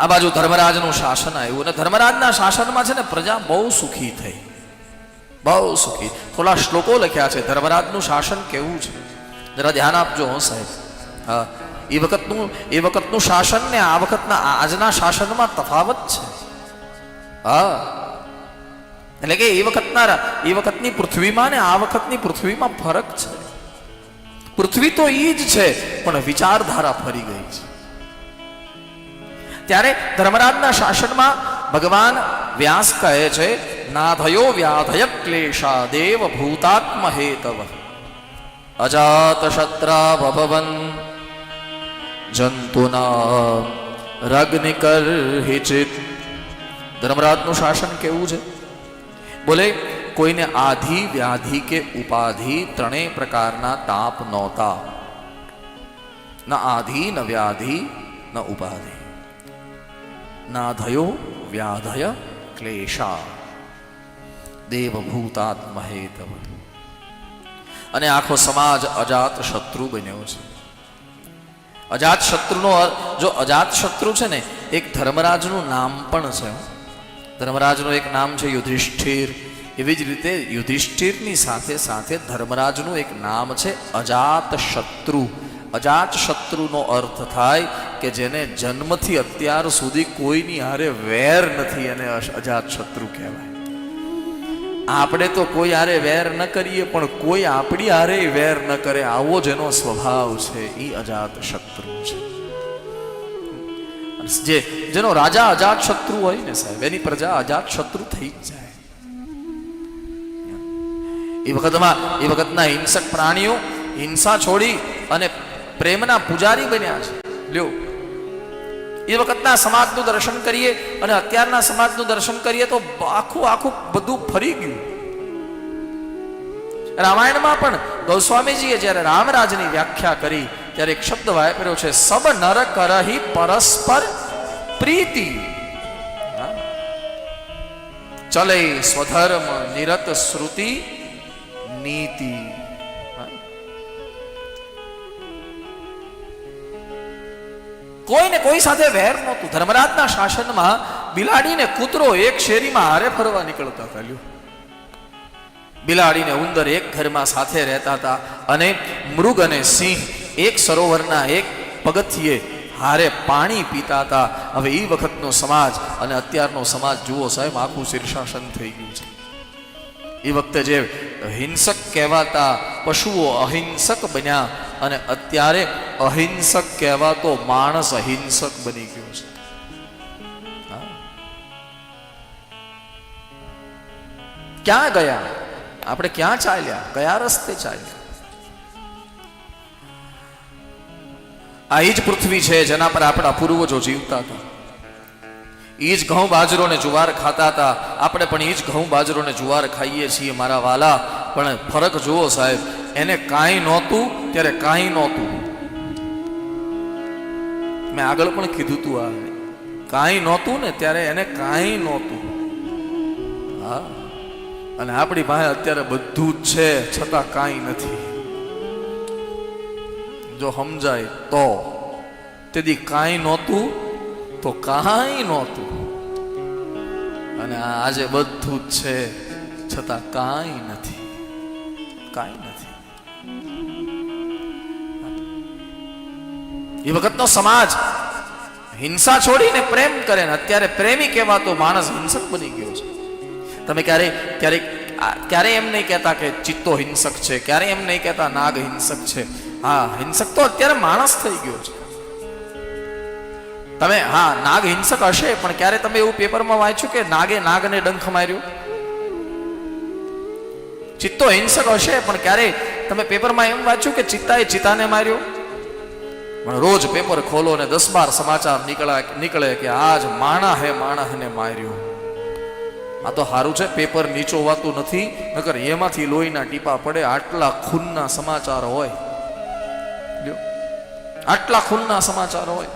આ બાજુ ધર્મરાજનું શાસન આવ્યું અને ધર્મરાજના શાસનમાં છે ને પ્રજા બહુ સુખી થઈ. બહુ સુખી. થોડા શ્લોકો લખ્યા છે, ધર્મરાજનું શાસન કેવું છે? જરા ધ્યાન આપજો હો સાહેબ. હા, એ વખતનું એ વખતનું શાસન ને આ વખતના આજના શાસનમાં તફાવત છે. હા. એટલે કે એ વખતના, એ વખતની પૃથ્વીમાં ને આ વખતની પૃથ્વીમાં ફરક છે. પૃથ્વી તો એ જ છે, પણ વિચારધારા ફરી ગઈ છે. ત્યારે ધર્મરાજના શાસનમાં ભગવાન વ્યાસ કહે છે, નાધયો વ્યાધય ક્લેશા દેવ ભૂતાત્મ હેતવ અજાત શત્રા ભવન જંતુના રગ્નિકર હિચિત. ધર્મરાજનું શાસન કેવું છે? બોલે, કોઈને આધિ વ્યાધિ કે ઉપાધિ ત્રણેય પ્રકારના તાપ નહોતા. ન આધિ, ન વ્યાધિ, ન ઉપાધિ. નાધયો વ્યાધય ક્લેશા દેવભૂતાત્મહેતવ અને આખો સમાજ અજાત શત્રુ બન્યો છે. અજાત શત્રુનો જો અજાત શત્રુ છે ને, એક ધર્મરાજનું નામ પણ છે. ધર્મરાજનું એક નામ છે યુધિષ્ઠિર. એવી જ રીતે યુધિષ્ઠિરની સાથે સાથે ધર્મરાજનું એક નામ છે અજાત શત્રુ. અજાત શત્રુનો અર્થ થાય કે જેને જન્મથી અત્યાર સુધી કોઈની હારે વેર નથી એને અજાત શત્રુ કહેવાય. આપણે તો કોઈ હારે વેર ન કરીએ, પણ કોઈ આપણી હારે વેર ન કરે આવો જેનો સ્વભાવ છે એ અજાત શત્રુ છે. જે જેનો રાજા અજાત શત્રુ હોય ને સાહેબ, એની પ્રજા અજાત શત્રુ થઈ જાય. એ વખતમાં એ વખતના હિંસક પ્રાણીઓ હિંસા છોડી અને પ્રેમના પૂજારી બન્યા છે. લ્યો. એ વખતના સમાજનું દર્શન કરીએ અને અત્યારના સમાજનું દર્શન કરીએ તો આખું આખું બધું ફરી ગયું. રામાયણમાં પણ ગૌસ્વામીજીએ જ્યારે રામરાજની વ્યાખ્યા કરી, ત્યારે એક શબ્દ વાપર્યો છે, સબ નર કરહી પરસ્પર પ્રીતિ. ચલે સ્વધર્મ નિરત શ્રુતિ નીતિ. કોઈને કોઈ સાથે વેર નહોતું. ધર્મરાજના શાસનમાં બિલાડીને કૂતરો એક શેરીમાં હારે ફરવા નીકળતા હતા બિલાડીને ઉંદર એક ઘરમાં સાથે રહેતા હતા અને મૃગ અને સિંહ એક સરોવરના એક પગથિયે હારે પાણી પીતા હતા. હવે એ વખતનો સમાજ અને અત્યારનો સમાજ, જુઓ સાહેબ, આખું શીર્ષાસન થઈ ગયું છે. એ વખતે જે હિંસક કહેવાતા પશુઓ અહિંસક બન્યા અને અત્યારે અહિંસક કહેવાતો માણસ અહિંસક બની ગયો છે. ક્યાં ગયા? આપણે ક્યાં ચાલ્યા? કયા રસ્તે ચાલ્યા? આ જ પૃથ્વી છે જેના પર આપણા પૂર્વજો જીવતા હતા. એ જ ઘઉં બાજરો ને જુવાર ખાતા હતા. આપણે પણ એ જ ઘઉં બાજરો ને જુવાર ખાઈએ છીએ, મારા વાલા. પણ ફરક જુઓ સાહેબ, એને કાંઈ નહોતું, ત્યારે કાંઈ નહોતું. મેં આગળ પણ કીધું તું આ. કાંઈ નહોતું ને ત્યારે એને કાંઈ નહોતું. હા. અને આપણી પાસે અત્યારે બધું જ છે, છતાં કાંઈ નથી. જો સમજાય તો. તેથી કાંઈ નહોતું તો કાંઈ નહોતું. અને આજે બધું જ છે, છતાં કાંઈ નથી. કાંઈ નથી. એ વખતનો સમાજ હિંસા છોડીને પ્રેમ કરે ને અત્યારે પ્રેમી કહેવાતો માણસ હિંસક બની ગયો છે. તમે ક્યારે ક્યારેક ક્યારેય ક્યારે એમ નહીં કહેતા કે ચિત્તો હિંસક છે ક્યારે એમ નહીં કહેતા નાગ હિંસક છે. હા, હિંસક તો અત્યારે માણસ થઈ ગયો છે. તમે, હા, નાગ હિંસક હશે, પણ ક્યારે તમે એવું પેપરમાં વાંચ્યું કે નાગે નાગને ડંખ માર્યો? ચિત્તો હિંસક હશે, પણ ક્યારે તમે પેપરમાં એમ વાંચ્યું કે ચિત્તાએ ચિત્તાને માર્યો? પણ રોજ પેપર ખોલો ને દસ બાર સમાચાર નીકળા નીકળે કે આજ માણા હે માણસને માર્યો. આ તો સારું છે, પેપર નીચો હોવાતું નથી, નકર એમાંથી લોહીના ટીપા પડે, આટલા ખૂનના સમાચાર હોય. આટલા ખૂનના સમાચાર હોય.